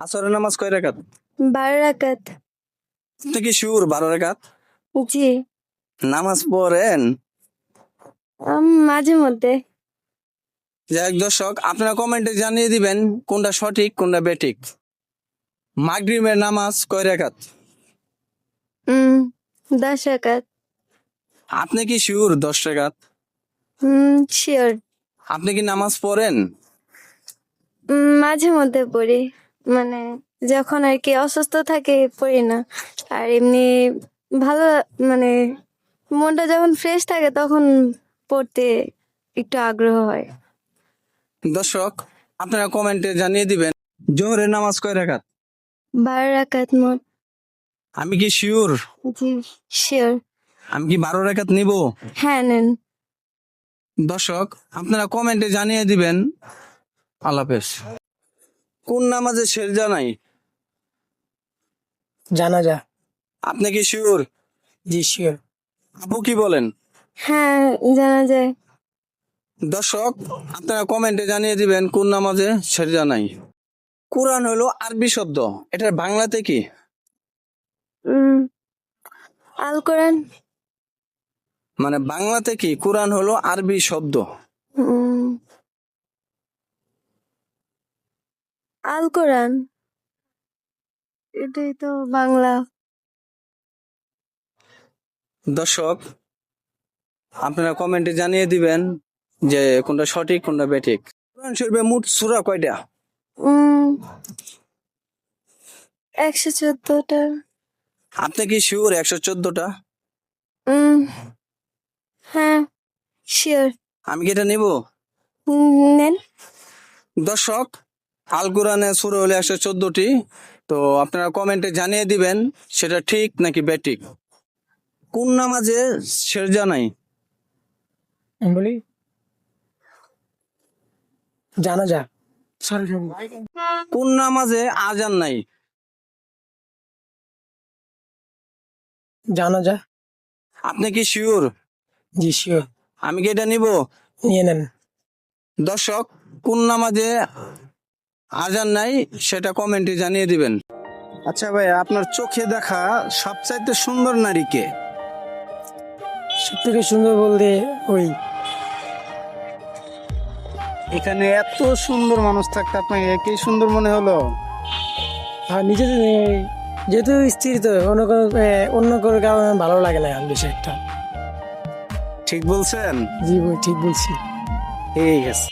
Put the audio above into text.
আসরের নামাজ কয় রাকাত? বারো রাকাত। আপনি কি শিওর বারো রাকাত? জি। নামাজ পড়েন? মাঝে মধ্যে। যাই দর্শক আপনারা কমেন্টে জানিয়ে দিবেন কোনটা সঠিক কোনটা বেঠিক। মাগরিবের নামাজ কয় রাকাত? উম, দশ রাকাত। আপনি কি শিওর দশ রাকাত? হুম শিওর আপনি কি নামাজ পড়েন? মাঝে মধ্যে পড়ি। মানে যখন আর কি অসুস্থ থাকে পড়ি না। আর এমনি ভালো মানে মনটা যখন ফ্রেশ থাকে তখন পড়তে একটু আগ্রহ হয়। দর্শক আপনারা কমেন্টে জানিয়ে দিবেন জোহরের নামাজ কয় রাকাত? বারো রাকাত মোট। আমি কি শিওর জি শিওর আমি কি বারো রাকাত নিব? হ্যাঁ নেন। দর্শক আপনারা কমেন্টে জানিয়ে দিবেন। আল্লাহ হাফেজ। কোন নামাজে শেরজা নাই? জানাজা। আপনি কি শিওর? জি শিওর। আপু কি বলেন? হ্যাঁ জানা যায় দর্শক আপনারা কমেন্টে জানিয়ে দিবেন কোন নামাজে শেরজা নাই। কোরআন হলো আরবি শব্দ। এটার বাংলাতে কি? আল কোরআন মানে বাংলাতে কি? কোরআন হলো আরবি শব্দ। আল কোরআন। এটাই তো বাংলা। দর্শক আপনারা কমেন্টে জানিয়ে দিবেন যে কোনটা সঠিক কোনটা বেঠিক। কোরআন শরীফে মোট সূরা কয়টা? একশো চোদ্দটা। আপনি কি শিওর একশো চোদ্দটা? হ্যাঁ শিওর আমি কি এটা নিব? নেন। দর্শক আল কোরআনে সুর হলে একশো চোদ্দটি। তো আপনারা কমেন্টে জানিয়ে দিবেন সেটা ঠিক নাকি বেঠিক? কোন নামাজে শেরজা নাই? বলি জানাজা কোন নামাজে আজান নাই? জানা যা। আপনি কি শিওর? জি শিওর। আমি কি এটা নিব? নিয়ে নেন। দর্শক কোন নামাজে আজান নাই সেটা কমেন্টে জানিয়ে দিবেন। আচ্ছা ভাই আপনার চোখে দেখা সবচাইতে সুন্দর নারী কে? সব থেকে সুন্দর বলতে ওই। এখানে এত সুন্দর মানুষ থাকতে আপনাকে একেই সুন্দর মনে হলো? আর নিজে যেহেতু স্ত্রী তো অন্য কোনো এ, অন্য কোনো কারণে ভালো লাগে না এখন বেশি একটা। ঠিক বলছেন? জি বই ঠিক বলছি। ঠিক আছে